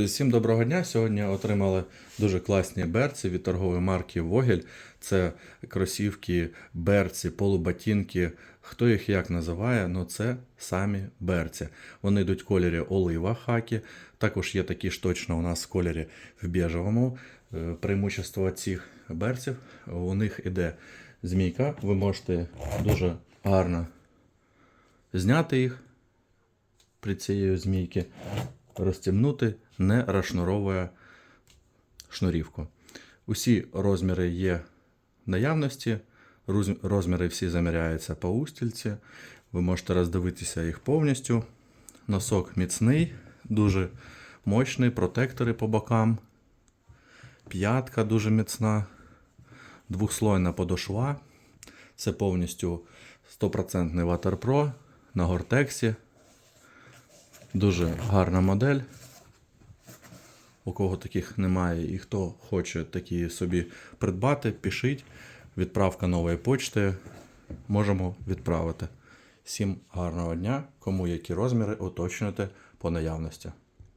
Всім доброго дня. Сьогодні отримали дуже класні берці від торгової марки Вогель. Це кросівки, берці, полуботинки. Хто їх як називає, ну це самі берці. Вони йдуть в кольорі олива хакі. Також є такі ж точно у нас в кольорі в біжевому. Е, Преимущество цих берців у них іде змійка. Ви можете дуже гарно зняти їх при цієї змійки, розтягнути, не розшнуровує шнурівку. Усі розміри є наявності, розміри всі заміряються по устільці. Ви можете роздивитися їх повністю. Носок міцний, дуже мощний, протектори по бокам. П'ятка дуже міцна, двохслойна подошва. Це повністю 100% Waterpro на гортексі. Дуже гарна модель. У кого таких немає і хто хоче такі собі придбати, пишіть. Відправка нової почти. Можемо відправити. Всім гарного дня. Кому які розміри, уточнюйте по наявності.